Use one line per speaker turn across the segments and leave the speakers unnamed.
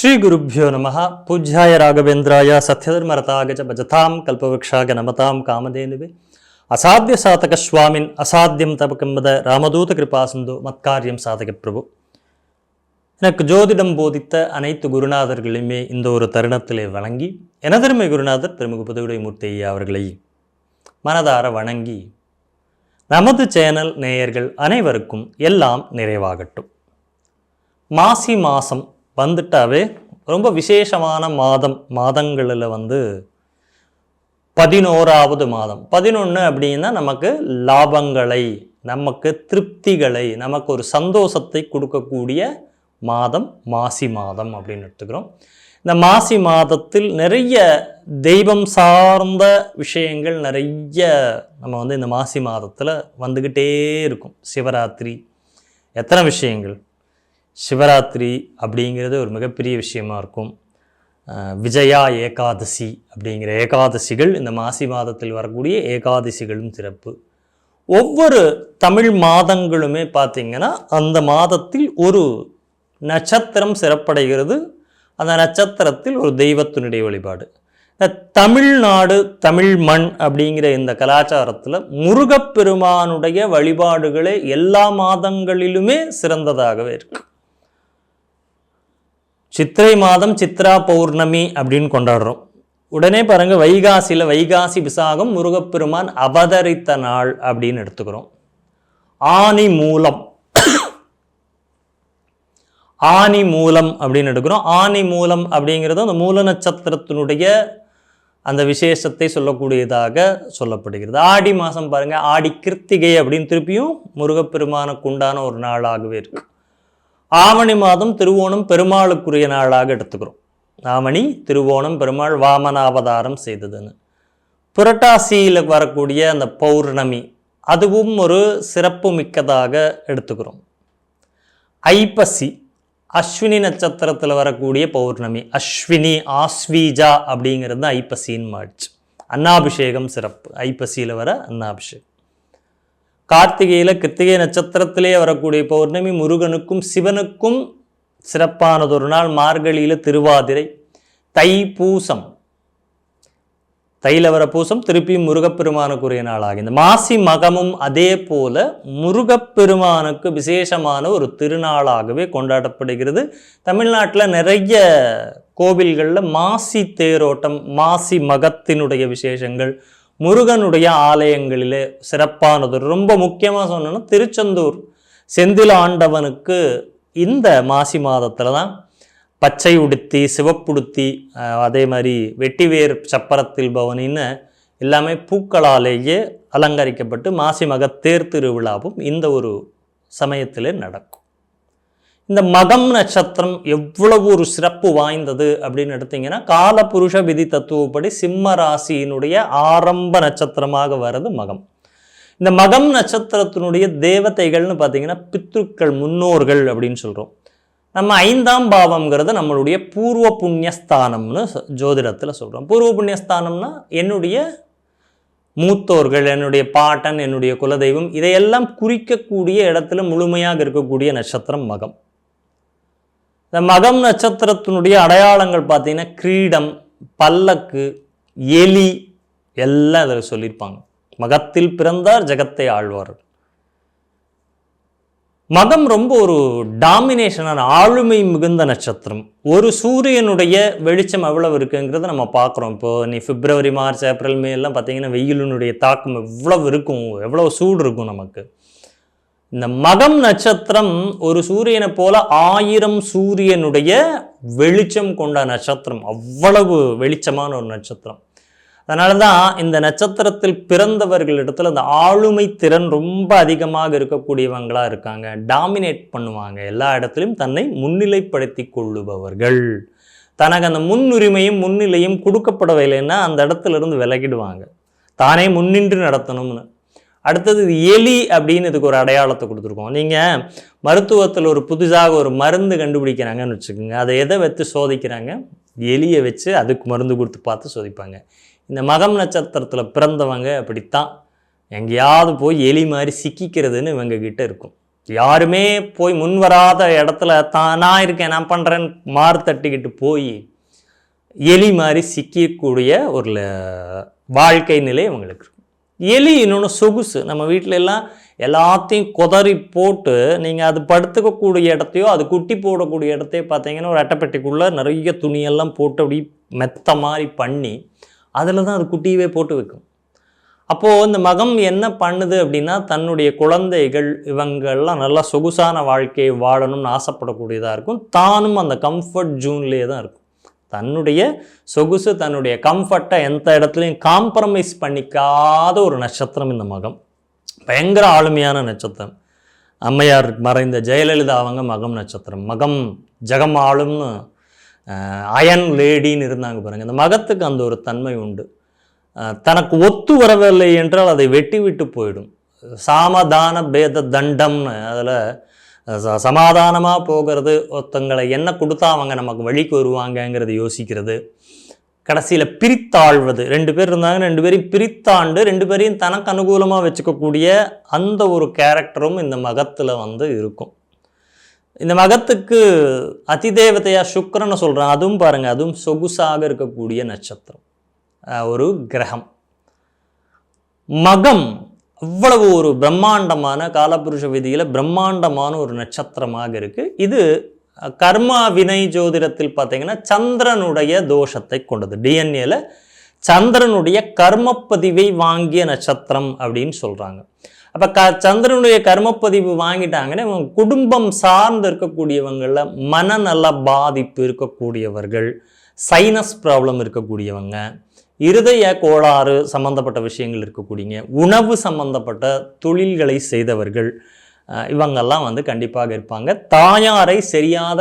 ஸ்ரீ குருப்பியோ நம பூஜ்யாய ராகவேந்திராய சத்யதர்மரதாகஜ பஜதாம் கல்பவக்ஷாக நமதாம் காமதேனுவே அசாத்திய சாதக சுவாமின் அசாத்தியம் தபக்கம்பத ராமதூத கிருபா சிந்து மத்காரியம் சாதக பிரபு எனக்கு ஜோதிடம் போதித்த அனைத்து குருநாதர்களையுமே இந்த ஒரு தருணத்திலே வணங்கி எனதருமை குருநாதர் திருமுக புதுவிடைமூர்த்தி ஐயா அவர்களை மனதார வணங்கி நமது சேனல் நேயர்கள் அனைவருக்கும் எல்லாம் நிறைவாகட்டும். மாசி மாதம் வந்துட்டாவே ரொம்ப விசேஷமான மாதம் மாதங்களில் வந்து பதினோராவது மாதம். பதினொன்று அப்படின்னா நமக்கு லாபங்களை நமக்கு திருப்திகளை நமக்கு ஒரு சந்தோஷத்தை கொடுக்கக்கூடிய மாதம் மாசி மாதம் அப்படின்னு எடுத்துக்கிறோம். இந்த மாசி மாதத்தில் நிறைய தெய்வம் சார்ந்த விஷயங்கள் நிறைய நம்ம வந்து இந்த மாசி மாதத்தில் வந்துக்கிட்டே இருக்கும். சிவராத்திரி எத்தனை விஷயங்கள்? சிவராத்திரி அப்படிங்கிறது ஒரு மிகப்பெரிய விஷயமா இருக்கும். விஜயா ஏகாதசி அப்படிங்கிற ஏகாதசிகள் இந்த மாசி மாதத்தில் வரக்கூடிய ஏகாதசிகளும் சிறப்பு. ஒவ்வொரு தமிழ் மாதங்களுமே பார்த்திங்கன்னா அந்த மாதத்தில் ஒரு நட்சத்திரம் சிறப்படைகிறது. அந்த நட்சத்திரத்தில் ஒரு தெய்வத்தினுடைய வழிபாடு. இந்த தமிழ்நாடு தமிழ் மண் அப்படிங்கிற இந்த கலாச்சாரத்தில் முருகப்பெருமானுடைய வழிபாடுகளே எல்லா மாதங்களிலுமே சிறந்ததாகவே இருக்குது சித்திரை மாதம் சித்ரா பௌர்ணமி அப்படின்னு கொண்டாடுறோம். உடனே பாருங்க வைகாசியில் வைகாசி விசாகம் முருகப்பெருமான் அவதரித்த நாள் அப்படின்னு எடுத்துக்கிறோம். ஆனி மூலம். ஆனி மூலம் அப்படின்னு எடுக்கிறோம். ஆனி மூலம் அப்படிங்கிறது அந்த மூல நட்சத்திரத்தினுடைய அந்த விசேஷத்தை சொல்லக்கூடியதாக சொல்லப்படுகிறது. ஆடி மாதம் பாருங்கள் ஆடி கிருத்திகை அப்படின்னு திருப்பியும் முருகப்பெருமானுக்கு உண்டான ஒரு நாளாகவே இருக்குது ஆவணி மாதம் திருவோணம் பெருமாளுக்குரிய நாளாக எடுத்துக்கிறோம். ஆவணி திருவோணம் பெருமாள் வாமனாவதாரம் செய்ததுன்னு. புரட்டாசியில் வரக்கூடிய அந்த பௌர்ணமி அதுவும் ஒரு சிறப்பு மிக்கதாக எடுத்துக்கிறோம். ஐப்பசி அஸ்வினி நட்சத்திரத்தில் வரக்கூடிய பௌர்ணமி அஸ்வினி ஆஸ்வீஜா அப்படிங்கிறது தான் ஐப்பசின்னு மாடிச்சு அன்னாபிஷேகம் சிறப்பு. ஐப்பசியில் வர அன்னாபிஷேகம். கார்த்திகையில் கிருத்திகை நட்சத்திரத்திலே வரக்கூடிய பௌர்ணமி முருகனுக்கும் சிவனுக்கும் சிறப்பானதொரு நாள் மார்கழியில் திருவாதிரை. தைப்பூசம். தைல வர பூசம் திருப்பி முருகப்பெருமானுக்குரிய நாளாகும். இந்த மாசி மகமும் அதே போல முருகப்பெருமானுக்கு விசேஷமான ஒரு திருநாளாகவே கொண்டாடப்படுகிறது. தமிழ்நாட்டில் நிறைய கோவில்களில் மாசி தேரோட்டம் மாசி மகத்தினுடைய விசேஷங்கள் முருகனுடைய ஆலயங்களிலே சிறப்பானது. ரொம்ப முக்கியமாக சொன்னோன்னா திருச்செந்தூர். செந்தில் ஆண்டவனுக்கு இந்த மாசி மாதத்தில் தான் பச்சை உடுத்தி சிவப்புடுத்தி அதே மாதிரி வெட்டிவேர் சப்பரத்தில் பவனின்னு எல்லாமே பூக்களாலேயே அலங்கரிக்கப்பட்டு மாசி மக தேர் திருவிழாவும் இந்த ஒரு சமயத்திலே நடக்கும். இந்த மகம் நட்சத்திரம் எவ்வளவு ஒரு சிறப்பு வாய்ந்தது அப்படின்னு எடுத்தீங்கன்னா காலபுருஷ விதி தத்துவப்படி சிம்ம ராசியினுடைய ஆரம்ப நட்சத்திரமாக வர்றது மகம். இந்த மகம் நட்சத்திரத்தினுடைய தேவதைகள்னு பார்த்தீங்கன்னா பித்ருக்கள் முன்னோர்கள் அப்படின்னு சொல்கிறோம் நம்ம ஐந்தாம் பாவம்ங்கிறது நம்மளுடைய பூர்வ புண்ணியஸ்தானம்னு சொ- ஜோதிடத்தில் சொல்கிறோம் பூர்வ புண்ணியஸ்தானம்னா என்னுடைய மூத்தோர்கள் என்னுடைய பாட்டன் என்னுடைய குலதெய்வம் இதையெல்லாம் குறிக்கக்கூடிய இடத்துல முழுமையாக இருக்கக்கூடிய நட்சத்திரம் மகம். இந்த மகம் நட்சத்திரத்தினுடைய அடையாளங்கள் பார்த்தீங்கன்னா கிரீடம் பல்லக்கு எலி எல்லாம் அதில் சொல்லியிருப்பாங்க. மகத்தில் பிறந்தார் ஜெகத்தை ஆழ்வார் மகம் ரொம்ப ஒரு டாமினேஷனான ஆளுமை மிகுந்த நட்சத்திரம். ஒரு சூரியனுடைய வெளிச்சம் எவ்வளவு இருக்குங்கிறத நம்ம பார்க்குறோம். இப்போது நீ பிப்ரவரி மார்ச் ஏப்ரல் மே எல்லாம் பார்த்தீங்கன்னா வெயிலினுடைய தாக்கம் எவ்வளவு இருக்கும் எவ்வளவு சூடு இருக்கும் நமக்கு. இந்த மகம் நட்சத்திரம் ஒரு சூரியனை போல ஆயிரம் சூரியனுடைய வெளிச்சம் கொண்ட நட்சத்திரம். அவ்வளவு வெளிச்சமான ஒரு நட்சத்திரம். அதனால தான் இந்த நட்சத்திரத்தில் பிறந்தவர்களிடத்தில் அந்த ஆளுமை திறன் ரொம்ப அதிகமாக இருக்கக்கூடியவங்களாக இருக்காங்க. டாமினேட் பண்ணுவாங்க. எல்லா இடத்துலையும் தன்னை முன்னிலைப்படுத்தி கொள்ளுபவர்கள். தனக்கு அந்த முன்னுரிமையும் முன்னிலையும் கொடுக்கப்படவில்லைன்னா அந்த இடத்துல இருந்து விலகிடுவாங்க. தானே முன்னின்று நடத்தணும்னு. அடுத்தது எலி அப்படின்னு இதுக்கு ஒரு அடையாளத்தை கொடுத்துருக்கோம். நீங்கள் மருத்துவத்தில் ஒரு புதுசாக ஒரு மருந்து கண்டுபிடிக்கிறாங்கன்னு வச்சுக்கோங்க. அதை எதை வச்சு சோதிக்கிறாங்க? எலியை வச்சு அதுக்கு மருந்து கொடுத்து பார்த்து சோதிப்பாங்க. இந்த மகம் நட்சத்திரத்தில் பிறந்தவங்க அப்படித்தான். எங்கேயாவது போய் எலி மாதிரி சிக்கிக்கிறதுன்னு இவங்க கிட்ட இருக்கும். யாருமே போய் முன் வராத இடத்துல தான் நான் இருக்கேன் நான் பண்ணுறேன்னு மாறு தட்டிக்கிட்டு போய் எலி மாதிரி சிக்கக்கூடிய ஒரு வாழ்க்கை நிலை இவங்களுக்கு இருக்கும். எலி இன்னொன்று சொகுசு. நம்ம வீட்டில எல்லாம் எல்லாத்தையும் கொதறி போட்டு நீங்கள் அது படுத்துக்கக்கூடிய இடத்தையோ அது குட்டி போடக்கூடிய இடத்தையோ பார்த்தீங்கன்னா ஒரு அட்டைப்பெட்டிக்குள்ளே நிறைய துணியெல்லாம் போட்டு அப்படி மெத்த மாதிரி பண்ணி அதில் தான் அது குட்டியவே போட்டு வைக்கும். அப்போது இந்த மகம் என்ன பண்ணுது அப்படின்னா தன்னுடைய குழந்தைகள் இவங்கெல்லாம் நல்லா சொகுசான வாழ்க்கையை வாழணும்னு ஆசைப்படக்கூடியதாக இருக்கும். தானும் அந்த கம்ஃபர்ட் ஜூன்லேயே தான் இருக்கும். தன்னுடைய சொகுசு தன்னுடைய கம்ஃபர்ட்டை எந்த இடத்துலையும் காம்ப்ரமைஸ் பண்ணிக்காத ஒரு நட்சத்திரம் இந்த மகம். பயங்கர ஆளுமையான நட்சத்திரம். அம்மையார் மறைந்த ஜெயலலிதா அவங்க மகம் நட்சத்திரம். மகம் ஜெகம் ஆளும்னு அயன் லேடின்னு இருந்தாங்க பாருங்கள் இந்த மகத்துக்கு அந்த ஒரு தன்மை உண்டு. தனக்கு ஒத்து வரவில்லை என்றால் அதை வெட்டி விட்டு போயிடும். சாமதான பேத தண்டம்னு அதில் சமாதானமாக போகிறது ஒருத்தங்களை என்ன கொடுத்தா அவங்க நமக்கு வழிக்கு வருவாங்கங்கிறத யோசிக்கிறது. கடைசியில் பிரித்தாழ்வது. ரெண்டு பேர் இருந்தாங்க ரெண்டு பேரையும் பிரித்தாண்டு ரெண்டு பேரையும் தனக்கு அனுகூலமாக வச்சுக்கக்கூடிய அந்த ஒரு கேரக்டரும் இந்த மகத்தில் வந்து இருக்கும். இந்த மகத்துக்கு அதிதேவதையாக சுக்கரனை சொல்கிறேன் அதுவும் பாருங்கள் அதுவும் சொகுசாக இருக்கக்கூடிய நட்சத்திரம். ஒரு கிரகம். மகம் அவ்வளவு ஒரு பிரம்மாண்டமான காலபுருஷ விதியில் பிரம்மாண்டமான ஒரு நட்சத்திரமாக இருக்குது இது கர்மா வினை ஜோதிடத்தில் பார்த்தீங்கன்னா சந்திரனுடைய தோஷத்தை கொண்டது. டிஎன்ஏல சந்திரனுடைய கர்மப்பதிவை வாங்கிய நட்சத்திரம் அப்படின்னு சொல்கிறாங்க அப்போ க சந்திரனுடைய கர்மப்பதிவு வாங்கிட்டாங்கன்னா இவங்க குடும்பம் சார்ந்து இருக்கக்கூடியவங்களில் மனநல பாதிப்பு இருக்கக்கூடியவர்கள் சைனஸ் ப்ராப்ளம் இருக்கக்கூடியவங்க இருதய கோளாறு சம்பந்தப்பட்ட விஷயங்கள் இருக்கக்கூடியங்க. உணவு சம்பந்தப்பட்ட தொழில்களை செய்தவர்கள் இவங்கெல்லாம் வந்து கண்டிப்பாக இருப்பாங்க. தாயாரை சரியாத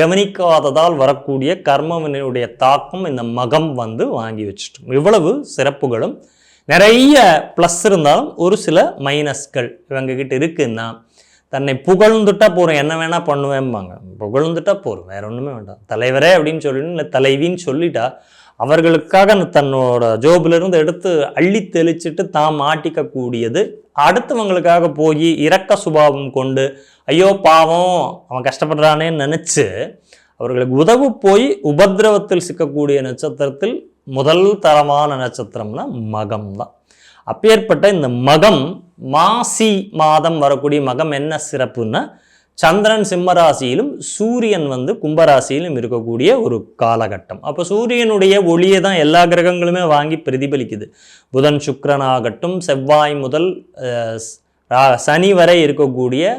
கவனிக்காததால் வரக்கூடிய கர்மவினுடைய தாக்கம் இந்த மகம் வந்து வாங்கி வச்சுட்டோம். இவ்வளவு சிறப்புகளும். நிறைய ப்ளஸ் இருந்தாலும் ஒரு சில மைனஸ்கள் இவங்ககிட்ட இருக்குன்னா தன்னை புகழ்ந்துட்டா போகிறோம் என்ன வேணால் பண்ணுவேன்பாங்க புகழ்ந்துட்டா போகிறோம் வேற ஒன்றுமே வேண்டாம். தலைவரே அப்படின்னு சொல்லிட்டு இல்லை தலைவின்னு சொல்லிட்டா அவர்களுக்காக தன்னோட ஜோபிலிருந்து எடுத்து அள்ளி தெளிச்சிட்டு தான் மாட்டிக்கக்கூடியது அடுத்தவங்களுக்காக போய் இரக்க சுபாவம் கொண்டு ஐயோ பாவம் அவன் கஷ்டப்படுறானேன்னு நினச்சி அவர்களுக்கு உதவு போய் உபத்திரவத்தில் சிக்கக்கூடிய நட்சத்திரத்தில் முதல் தரமான நட்சத்திரம்னா மகம் தான். அப்பேற்பட்ட இந்த மகம் மாசி மாதம் வரக்கூடிய மகம் என்ன சிறப்புன்னா சந்திரன் சிம்மராசியிலும் சூரியன் வந்து கும்பராசியிலும் இருக்கக்கூடிய ஒரு காலகட்டம். அப்போ சூரியனுடைய ஒளியை தான் எல்லா கிரகங்களுமே வாங்கி பிரதிபலிக்குது. புதன் சுக்கிரன் ஆகட்டும் செவ்வாய் முதல் ரா- சனி வரை இருக்கக்கூடிய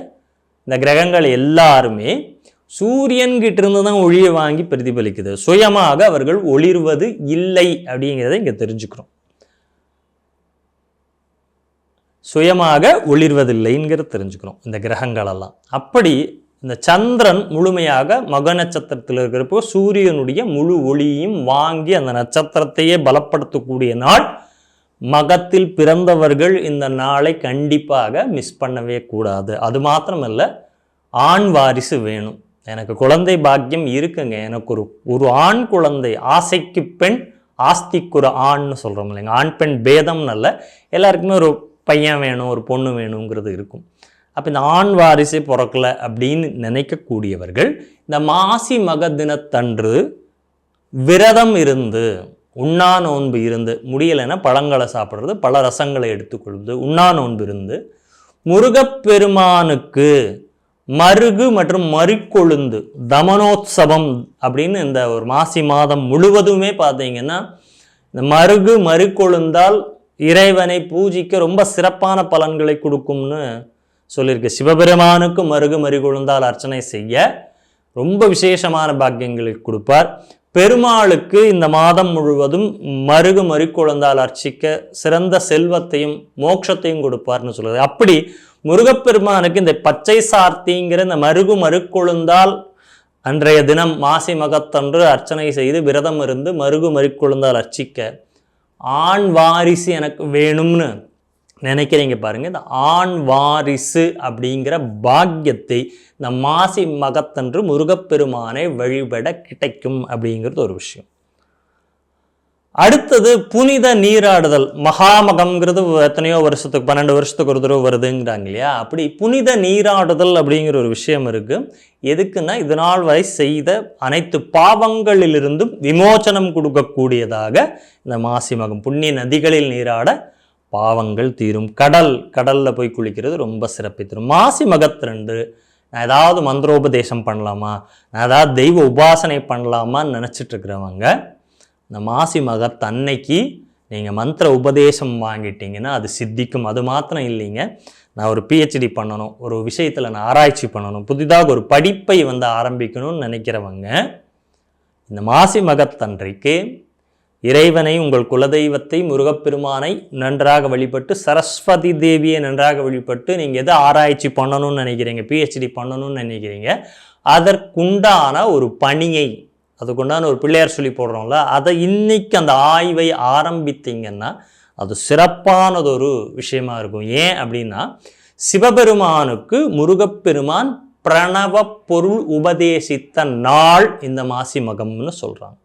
இந்த கிரகங்கள் எல்லாருமே சூரியன்கிட்ட இருந்து தான் ஒளியை வாங்கி பிரதிபலிக்குது. சுயமாக அவர்கள் ஒளிர்வது இல்லை அப்படிங்கிறத இங்கே தெரிஞ்சுக்கிறோம். சுயமாக ஒளிர்வதில்லைங்கிறத தெரிஞ்சுக்கிறோம் இந்த கிரகங்களெல்லாம். அப்படி இந்த சந்திரன் முழுமையாக மக நட்சத்திரத்தில் இருக்கிறப்போ சூரியனுடைய முழு ஒளியையும் வாங்கி அந்த நட்சத்திரத்தையே பலப்படுத்தக்கூடிய நாள். மகத்தில் பிறந்தவர்கள் இந்த நாளை கண்டிப்பாக மிஸ் பண்ணவே கூடாது. அது மாத்திரமல்ல ஆண் வாரிசு வேணும். எனக்கு குழந்தை பாக்கியம் இருக்குங்க. எனக்கு ஒரு ஒரு ஆண் குழந்தை ஆசைக்கு பெண் ஆஸ்திக்கு ஒரு ஆண்னு சொல்கிறோம் இல்லைங்க. ஆண் பெண் பேதம்னு அல்ல. எல்லாருக்குமே ஒரு பையன் வேணும் ஒரு பொண்ணு வேணுங்கிறது இருக்கும். அப்போ இந்த ஆண் வாரிசே பிறக்கல அப்படின்னு நினைக்கக்கூடியவர்கள் இந்த மாசி மக தினத்தன்று விரதம் இருந்து உண்ணா நோன்பு இருந்து முடியலைன்னா பழங்களை சாப்பிட்றது பல ரசங்களை எடுத்துக்கொள்வது உண்ணா நோன்பு இருந்து முருகப்பெருமானுக்கு மருகு மற்றும் மறிக்கொழுந்து தமனோத்சவம் அப்படின்னு இந்த ஒரு மாசி மாதம் முழுவதுமே பார்த்தீங்கன்னா இந்த மருகு மறிக்கொழுந்தால் இறைவனை பூஜிக்க ரொம்ப சிறப்பான பலன்களை கொடுக்கும்னு சொல்லியிருக்கு. சிவபெருமானுக்கு மருகு மறிகொழுந்தால் அர்ச்சனை செய்ய ரொம்ப விசேஷமான பாக்கியங்களை கொடுப்பார். பெருமாளுக்கு இந்த மாதம் முழுவதும் மருகு மறிக்குழந்தால் அர்ச்சிக்க சிறந்த செல்வத்தையும் மோட்சத்தையும் கொடுப்பார்னு சொல்லுது. அப்படி முருகப்பெருமானுக்கு இந்த பச்சை சார்த்திங்கிற இந்த மருகு மறுக்கொழுந்தால் அன்றைய தினம் மாசி மகத்தன்று அர்ச்சனை செய்து விரதம் இருந்து மருகு மறிக்கொழுந்தால் அர்ச்சிக்க ஆண் வாரிசு எனக்கு வேணும்னு நினைக்கிறீங்க பாருங்கள் இந்த ஆண் வாரிசு அப்படிங்கிற பாக்கியத்தை இந்த மாசி மகத்தன்று முருகப்பெருமானை வழிபட கிடைக்கும் அப்படிங்கிறது ஒரு விஷயம். அடுத்தது புனித நீராடுதல். மகாமகம்ங்கிறது எத்தனையோ வருஷத்துக்கு பன்னெண்டு வருஷத்துக்கு ஒரு தடவை வருதுங்கிறாங்க இல்லையா? அப்படி புனித நீராடுதல் அப்படிங்கிற ஒரு விஷயம் இருக்குது எதுக்குன்னா இது நாள் வரை செய்த அனைத்து பாவங்களிலிருந்தும் விமோச்சனம் கொடுக்கக்கூடியதாக இந்த மாசி மகம் புண்ணிய நதிகளில் நீராட பாவங்கள் தீரும். கடல் கடலில் போய் குளிக்கிறது ரொம்ப சிறப்பித்தரும் தரும். மாசி மகத்திரண்டு நான் ஏதாவது மந்திரோபதேசம் பண்ணலாமா? நான் ஏதாவது தெய்வ உபாசனை பண்ணலாமான்னு நினச்சிட்டு இருக்கிறவங்க இந்த மாசி மகத் அன்னைக்கு நீங்கள் மந்திர உபதேசம் வாங்கிட்டீங்கன்னா அது சித்திக்கும். அது மாத்திரம் இல்லைங்க. நான் ஒரு பிஹெச்டி பண்ணணும். ஒரு விஷயத்தில் நான் ஆராய்ச்சி பண்ணணும். புதிதாக ஒரு படிப்பை வந்து ஆரம்பிக்கணும்னு நினைக்கிறவங்க இந்த மாசி மகத்தன்றைக்கு இறைவனை உங்கள் குலதெய்வத்தை முருகப்பெருமானை நன்றாக வழிபட்டு சரஸ்வதி தேவியை நன்றாக வழிபட்டு நீங்கள் எதை ஆராய்ச்சி பண்ணணும்னு நினைக்கிறீங்க? பிஹெச்டி பண்ணணும்னு நினைக்கிறீங்க? அதற்குண்டான ஒரு பணியை அதுக்குண்டான ஒரு பிள்ளையார் சொல்லி போடுறோம்ல அதை இன்றைக்கி அந்த ஆய்வை ஆரம்பித்தீங்கன்னா அது சிறப்பானதொரு விஷயமா இருக்கும். ஏன் அப்படின்னா சிவபெருமானுக்கு முருகப்பெருமான் பிரணவ பொருள் உபதேசித்த நாள் இந்த மாசி மகம்னு சொல்கிறாங்க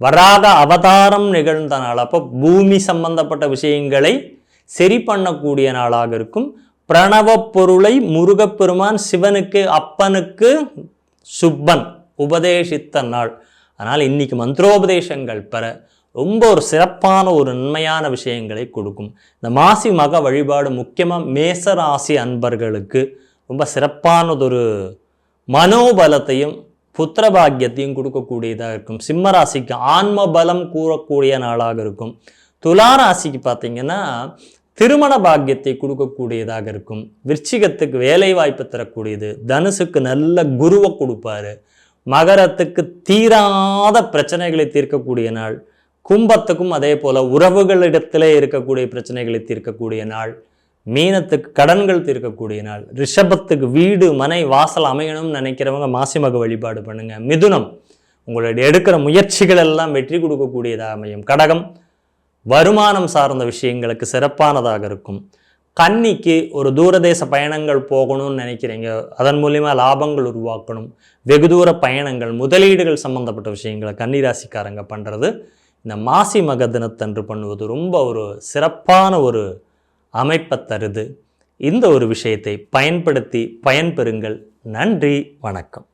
வராத அவதாரம் நிகழ்ந்த நாள். அப்போ பூமி சம்பந்தப்பட்ட விஷயங்களை சரி பண்ணக்கூடிய நாளாக இருக்கும். பிரணவ பொருளை முருகப்பெருமான் சிவனுக்கு அப்பனுக்கு சுப்பன். உபதேசித்த நாள் அதனால் இன்றைக்கி மந்திரோபதேசங்கள் பெற ரொம்ப ஒரு சிறப்பான ஒரு நன்மையான விஷயங்களை கொடுக்கும். இந்த மாசி மக வழிபாடு முக்கியமாக மேசராசி அன்பர்களுக்கு ரொம்ப சிறப்பானதொரு மனோபலத்தையும் புத்திர பாக்கியத்தையும் கொடுக்கக்கூடியதாக இருக்கும். சிம்ம ராசிக்கு ஆன்ம பலம் கூறக்கூடிய நாளாக இருக்கும். துலா ராசிக்கு பார்த்தீங்கன்னா திருமண பாக்கியத்தை கொடுக்கக்கூடியதாக இருக்கும். விருச்சிகத்துக்கு வேலை வாய்ப்பு தரக்கூடியது. தனுசுக்கு நல்ல குருவை கொடுப்பாரு. மகரத்துக்கு தீராத பிரச்சனைகளை தீர்க்கக்கூடிய நாள் கும்பத்துக்கும் அதே போல் உறவுகளிடத்திலே இருக்கக்கூடிய பிரச்சனைகளை தீர்க்கக்கூடிய நாள் மீனத்துக்கு கடன்கள் தீர்க்கக்கூடிய நாள் ரிஷபத்துக்கு வீடு மனை வாசல் அமையணும்னு நினைக்கிறவங்க மாசிமக வழிபாடு பண்ணுங்க. மிதுனம் உங்களுடைய எடுக்கிற முயற்சிகள் எல்லாம் வெற்றி கொடுக்கக்கூடியதாக அமையும். கடகம் வருமானம் சார்ந்த விஷயங்களுக்கு சிறப்பானதாக இருக்கும். கன்னிக்கு ஒரு தூரதேச பயணங்கள் போகணும்னு நினைக்கிறீங்க அதன் மூலிமா லாபங்கள் உருவாக்கணும் வெகு தூர பயணங்கள் முதலீடுகள் சம்பந்தப்பட்ட விஷயங்களை கன்னிராசிக்காரங்க பண்ணுறது இந்த மாசி மக தினத்தன்று பண்ணுவது ரொம்ப ஒரு சிறப்பான ஒரு அமைப்பை தருது. இந்த ஒரு விஷயத்தை பயன்படுத்தி பயன்பெறுங்கள் நன்றி வணக்கம்.